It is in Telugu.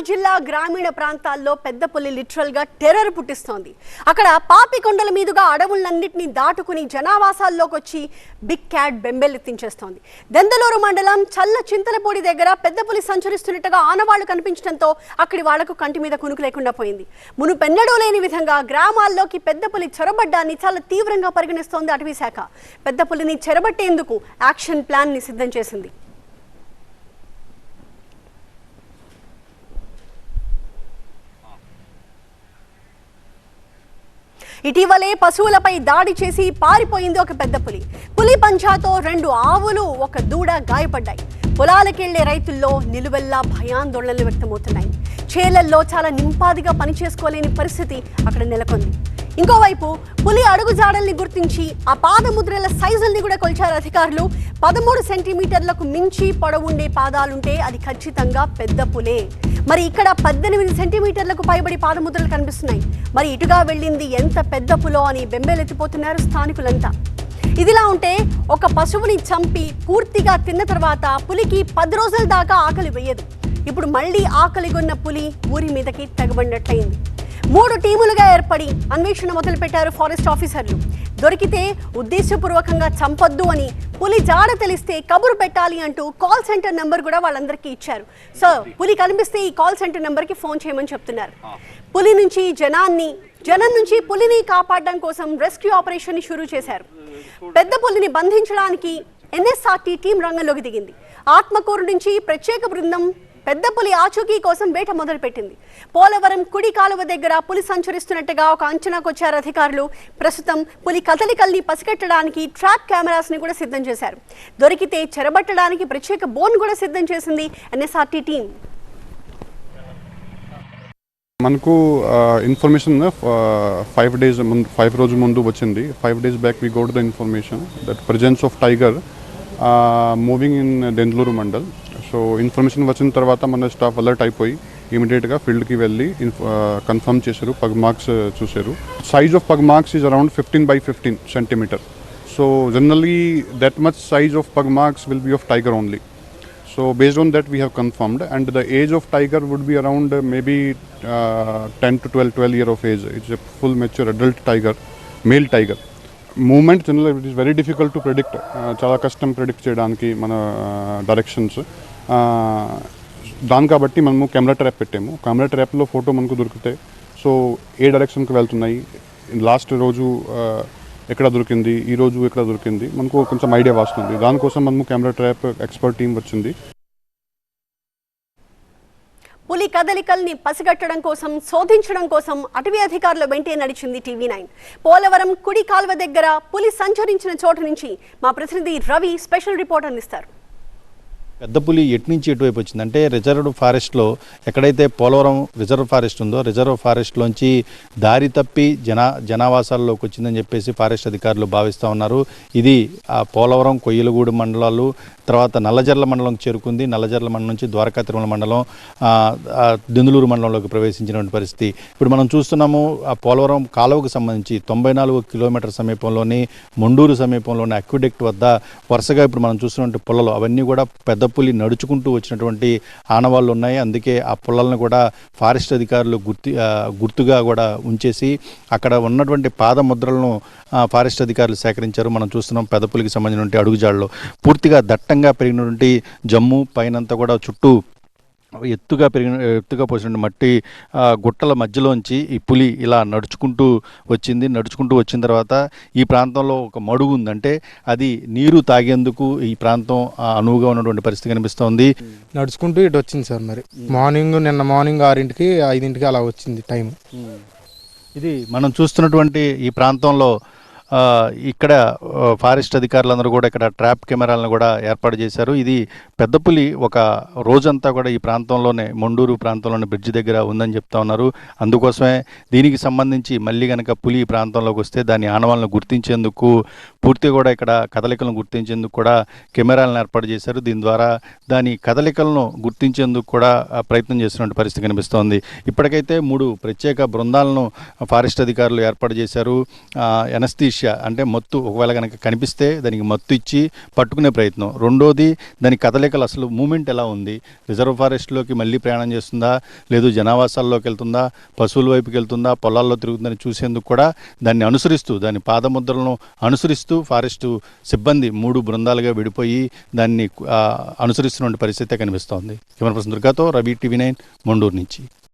జిల్లా గ్రామీణ ప్రాంతాల్లో పెద్ద పులి లిటరల్గా టెర్రర్ పుట్టిస్తోంది. అక్కడ పాపి కొండల మీదుగా అడవులన్నింటినీ దాటుకుని జనావాసాల్లోకి వచ్చి బిగ్ క్యాట్ బెంబెలెత్తించేస్తోంది. దెందలూరు మండలం చల్ల చింతలపూడి దగ్గర పెద్దపల్లి సంచరిస్తున్నట్టుగా ఆనవాళ్ళు కనిపించడంతో అక్కడి వాళ్ళకు కంటి మీద కునుకు లేకుండా పోయింది. మునుపెన్నడూ లేని విధంగా గ్రామాల్లోకి పెద్దపల్లి చొరబడ్డాన్ని చాలా తీవ్రంగా పరిగణిస్తోంది అటవీ శాఖ. పెద్దపులిని చెరబట్టేందుకు యాక్షన్ ప్లాన్ని సిద్ధం చేసింది. ఇటీవలే పశువులపై దాడి చేసి పారిపోయింది ఒక పెద్ద పులి. పులి పంచాతో రెండు ఆవులు ఒక దూడ గాయపడ్డాయి. పొలాలకెళ్ళే రైతుల్లో నిలువెల్లా భయాందోళనలు వ్యక్తమవుతున్నాయి. చేలల్లో చాలా నింపాదిగా పనిచేసుకోలేని పరిస్థితి అక్కడ నెలకొంది. ఇంకోవైపు పులి అడుగుజాడల్ని గుర్తించి ఆ పాదముద్రల సైజుల్ని కూడా కొలిచారు అధికారులు. పదమూడు సెంటీమీటర్లకు మించి పొడవుండే పాదాలుంటే అది ఖచ్చితంగా పెద్ద పులే. మరి ఇక్కడ పద్దెనిమిది సెంటీమీటర్లకు పైబడి పాదముద్రలు కనిపిస్తున్నాయి. మరి ఇటుగా వెళ్ళింది ఎంత పెద్ద పులో అని బెంబేలెత్తిపోతున్నారు స్థానికులంతా. ఇదిలా ఉంటే ఒక పశువుని చంపి పూర్తిగా తిన్న తర్వాత పులికి పది రోజుల దాకా ఆకలి వేయదు. ఇప్పుడు మళ్ళీ ఆకలిగొన్న పులి ఊరి మీదకి తెగబడినట్లయింది. మూడు టీములుగా ఏర్పడి అన్వేషణ మొదలుపెట్టారు ఫారెస్ట్ ఆఫీసర్లు. దొరికితే ఉద్దేశపూర్వకంగా చంపొద్దు అని పులి జాడ తెలిస్తే కబురు పెట్టాలి అంటూ కాల్ సెంటర్ నెంబర్ కూడా వాళ్ళందరికీ ఇచ్చారు. సో పులి కనిపిస్తే ఈ కాల్ సెంటర్ నెంబర్కి ఫోన్ చేయమని చెప్తున్నారు. పులి నుంచి జనాన్ని జనం నుంచి పులిని కాపాడడం కోసం రెస్క్యూ ఆపరేషన్ని షురూ చేశారు. పెద్ద పులిని బంధించడానికి ఎన్ఎస్ఆర్టీ టీం రంగంలోకి దిగింది. ఆత్మకూరు నుంచి ప్రత్యేక బృందం పెద్ద పులి ఆచూకీ కోసం వేట మొదలుపెట్టింది. పోలవరం కుడి కాలువ దగ్గర పులి సంచరిస్తున్నట్టుగా ఒక అంచనాకొచ్చారు అధికారులు. ప్రస్తుతం పులి కదలికల్ని పసిగట్టడానికి ట్రాప్ కెమెరాస్ని కూడా సిద్ధం చేశారు. దొరికితే చెరబట్టడానికి ప్రత్యేక బోన్ కూడా సిద్ధం చేసింది ఎన్ఎస్ఆర్టీ టీం. మనకు ఇన్ఫర్మేషన్ ఫైవ్ డేస్ ముందు ఫైవ్ రోజు ముందు వచ్చింది. Five days back we got the information that presence of tiger moving in Dendluru mandal so information వచ్చిన తర్వాత మన స్టాఫ్ అలర్ట్ అయిపోయి ఇమీడియట్గా ఫీల్డ్కి వెళ్ళి కన్ఫర్మ్ చేశారు. పగ్ మార్క్స్ చూశారు. Size of pug marks is around fifteen by fifteen centimetre. So generally that much size of pug marks will be of tiger only. So based on that we have confirmed and the age of tiger would be around maybe ten to twelve twelve year of age. It's a full mature adult tiger male tiger. Movement general it is very difficult to predict. చాలా కష్టం ప్రిడిక్ట్ చేయడానికి మన డైరెక్షన్స్. దాని కాబట్టి మనము కెమెరా ట్రాప్ పెట్టాము. కెమెరా ట్రాప్లో ఫోటో మనకు దొరుకుతాయి. సో ఏ డైరెక్షన్కి వెళ్తున్నాయి? లాస్ట్ రోజు ఎక్కడ దొరికింది? ఈ రోజు ఎక్కడ దొరికింది? మనకు కొంచెం ఐడియా వస్తుంది. దానికోసం మనము కెమెరా ట్రాప్ ఎక్స్పర్ట్ టీం వచ్చింది. పులి కదలికల్ని పసిగట్టడం కోసం శోధించడం కోసం అటవీ అధికారుల వెంటే నడిచింది టీవీ నైన్. పోలవరం కుడి కాల్వ దగ్గర పులి సంచరించిన చోటు నుంచి మా ప్రతినిధి రవి స్పెషల్ రిపోర్ట్ అందిస్తారు. పెద్ద పులి ఎటు నుంచి ఎటువైపు వచ్చింది? అంటే రిజర్వ్డ్ ఫారెస్ట్లో ఎక్కడైతే పోలవరం రిజర్వ్ ఫారెస్ట్ ఉందో రిజర్వ్ ఫారెస్ట్లోంచి దారి తప్పి జనా జనావాసాల్లోకి వచ్చిందని చెప్పేసి ఫారెస్ట్ అధికారులు భావిస్తూ ఉన్నారు. ఇది ఆ పోలవరం కొయ్యలగూడు మండలాలు తర్వాత నల్లజర్ల మండలం చేరుకుంది. నల్లజర్ల మండలం నుంచి ద్వారకా తిరుమల మండలం ఆ, దెందులూరు మండలంలోకి ప్రవేశించినటువంటి పరిస్థితి. ఇప్పుడు మనం చూస్తున్నాము ఆ పోలవరం కాలువకు సంబంధించి తొంభై నాలుగు కిలోమీటర్ సమీపంలోని మొండూరు సమీపంలోని అక్విడెక్ట్ వద్ద వరుసగా ఇప్పుడు మనం చూస్తున్నటువంటి పొలలు అవన్నీ కూడా పెద్ద పులి నడుచుకుంటూ వచ్చినటువంటి ఆనవాళ్ళు ఉన్నాయి. అందుకే ఆ పుల్లలను కూడా ఫారెస్ట్ అధికారులు గుర్తు గుర్తుగా కూడా ఉంచేసి అక్కడ ఉన్నటువంటి పాదముద్రలను ఫారెస్ట్ అధికారులు సేకరించారు. మనం చూస్తున్నాం పెద్ద పులికి సంబంధించినటువంటి అడుగుజాడలు. పూర్తిగా దట్టంగా పెరిగినటువంటి జమ్ము పైనంతా కూడా చుట్టూ ఎత్తుగా పెరిగిన ఎత్తుగా పోసిన మట్టి గుట్టల మధ్యలోంచి ఈ పులి ఇలా నడుచుకుంటూ వచ్చింది. నడుచుకుంటూ వచ్చిన తర్వాత ఈ ప్రాంతంలో ఒక మడుగు ఉందంటే అది నీరు తాగేందుకు ఈ ప్రాంతం అనువుగా ఉన్నటువంటి పరిస్థితి కనిపిస్తోంది. నడుచుకుంటూ ఇటు వచ్చింది సార్ మరి. మార్నింగ్ నిన్న మార్నింగ్ ఆరింటికి ఐదింటికి అలా వచ్చింది టైం ఇది మనం చూస్తున్నటువంటి ఈ ప్రాంతంలో ఇక్కడ ఫారెస్ట్ అధికారులందరూ కూడా ఇక్కడ ట్రాప్ కెమెరాలను కూడా ఏర్పాటు చేశారు. ఇది పెద్ద పులి ఒక రోజంతా కూడా ఈ ప్రాంతంలోనే మొండూరు ప్రాంతంలోని బ్రిడ్జ్ దగ్గర ఉందని చెప్తా ఉన్నారు. అందుకోసమే దీనికి సంబంధించి మళ్ళీ కనుక పులి ఈ ప్రాంతంలోకి వస్తే దాని ఆనవాళ్ళను గుర్తించేందుకు పూర్తిగా కూడా ఇక్కడ కదలికలను గుర్తించేందుకు కూడా కెమెరాలను ఏర్పాటు చేశారు. దీని ద్వారా దాని కదలికలను గుర్తించేందుకు కూడా ప్రయత్నం చేస్తున్నటువంటి పరిస్థితి కనిపిస్తోంది. ఇప్పటికైతే మూడు ప్రత్యేక బృందాలను ఫారెస్ట్ అధికారులు ఏర్పాటు చేశారు. ఎనస్థీషియా అంటే మత్తు ఒకవేళ కనుక కనిపిస్తే దానికి మత్తు ఇచ్చి పట్టుకునే ప్రయత్నం. రెండోది దాని కదలికలు అసలు మూమెంట్ ఎలా ఉంది? రిజర్వ్ ఫారెస్ట్లోకి మళ్ళీ ప్రయాణం చేస్తుందా? లేదు జనావాసాల్లోకి వెళ్తుందా? పశువుల వైపుకి వెళ్తుందా? పొలాల్లో తిరుగుతుందని చూసేందుకు కూడా దాన్ని అనుసరిస్తూ దాని పాదముద్రలను అనుసరిస్తూ ఫారెస్ట్ సిబ్బంది మూడు బృందాలుగా విడిపోయి దాన్ని అనుసరిస్తున్న పరిస్థితే కనిపిస్తోంది. కెమెరా పర్సన్ దుర్గాతో రవి టీవీ నైన్ మొండూరు నుంచి.